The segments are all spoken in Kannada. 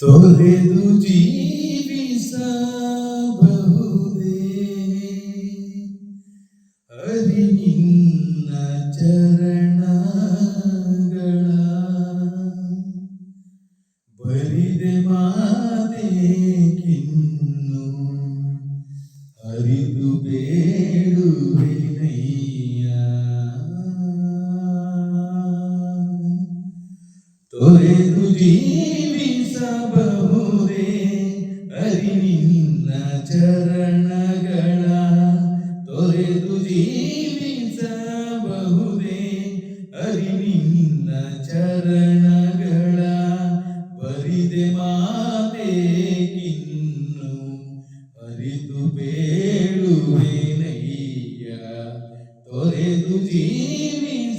ತೊರೆದು ಜೀವಿಸಬಹುದೇ ಹರಿ ನಿನ್ನ ಚರಣಗಳ ಬರಿದೆ ಮಾತೆ ಕಿನ್ನು ಹರಿದು ಬೇಡುವೆನಯ್ಯ ತೊರೆದು ಜೀವಿಸಬಹುದೇ ಹರಿ ನಿನ್ನ ಚರಣಗಳ ತೊರೆದು ಜೀವಿಸಬಹುದೇ? ಹರಿ ನಿನ್ನ ಚರಣಗಳ ಬರಿದೆ ಮಾತೆ ಕಿನ್ನು ಅರಿತು ಬೇಡುವೆನಯ್ಯ ತೊರೆದು ಜೀವಿಸಬಹುದೇ?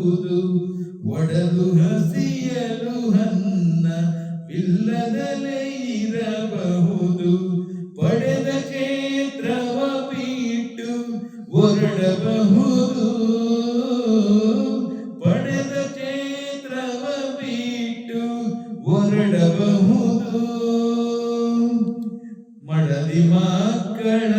ಇರಬಹುದು ಒಡಲು ಹಸಿಯಲು ಹನ್ನವಿಲ್ಲದಲೇ ಇರಬಹುದು. ಪಡೆದ ಕ್ಷೇತ್ರವ ಬಿಟ್ಟು ಹೊರಡಬಹುದು. ಪಡೆದ ಕ್ಷೇತ್ರವ ಬಿಟ್ಟು ಹೊರಡಬಹುದು. ಮಡದಿ ಮಕ್ಕಳ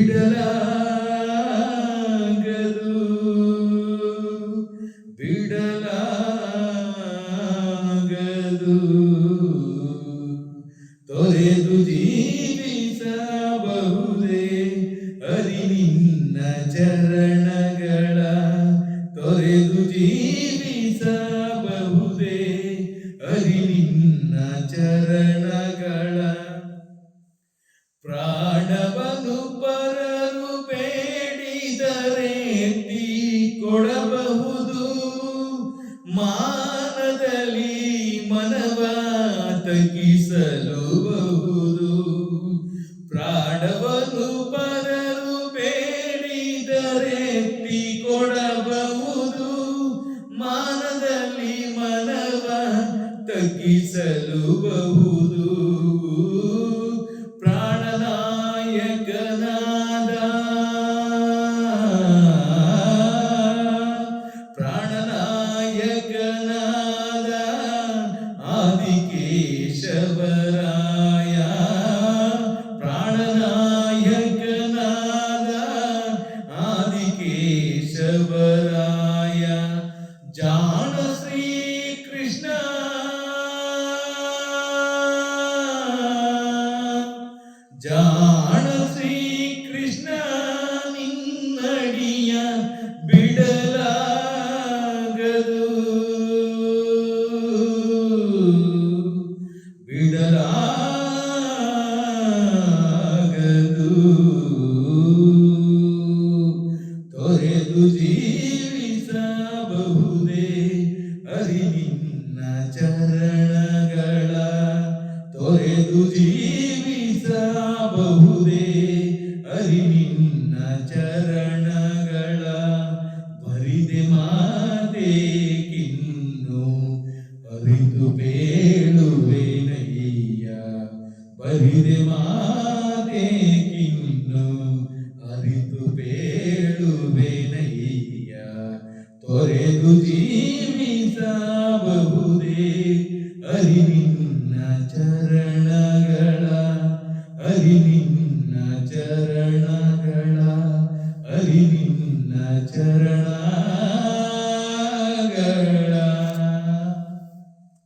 ಬಿಡಲಾಗದು. ಬಿಡಲಾಗದು. ತೊರೆದು ಜೀವಿಸಬಹುದೇ ಅರಿ ನಿನ್ನ ಚರಣಗಳ. ತೊರೆದು ಜೀವಿಸಬಹುದೇ ಹರಿ ನಿನ್ನ ಚರಣಗಳ forever. যাহা ಬೇಕಿನ್ನು ಅರಿತು ಬೇಳುವೆನಯ್ಯ ಬರಿದೆ ಮಾದೇಕಿನ್ನು ಅರಿತು ಬೇಳುವೆನಯ್ಯ ತೊರೆದು ಜೀವಿಸಬಹುದೇ ಅರಿವಿನ ಚರಣಗಳ ಅರಿವಿನ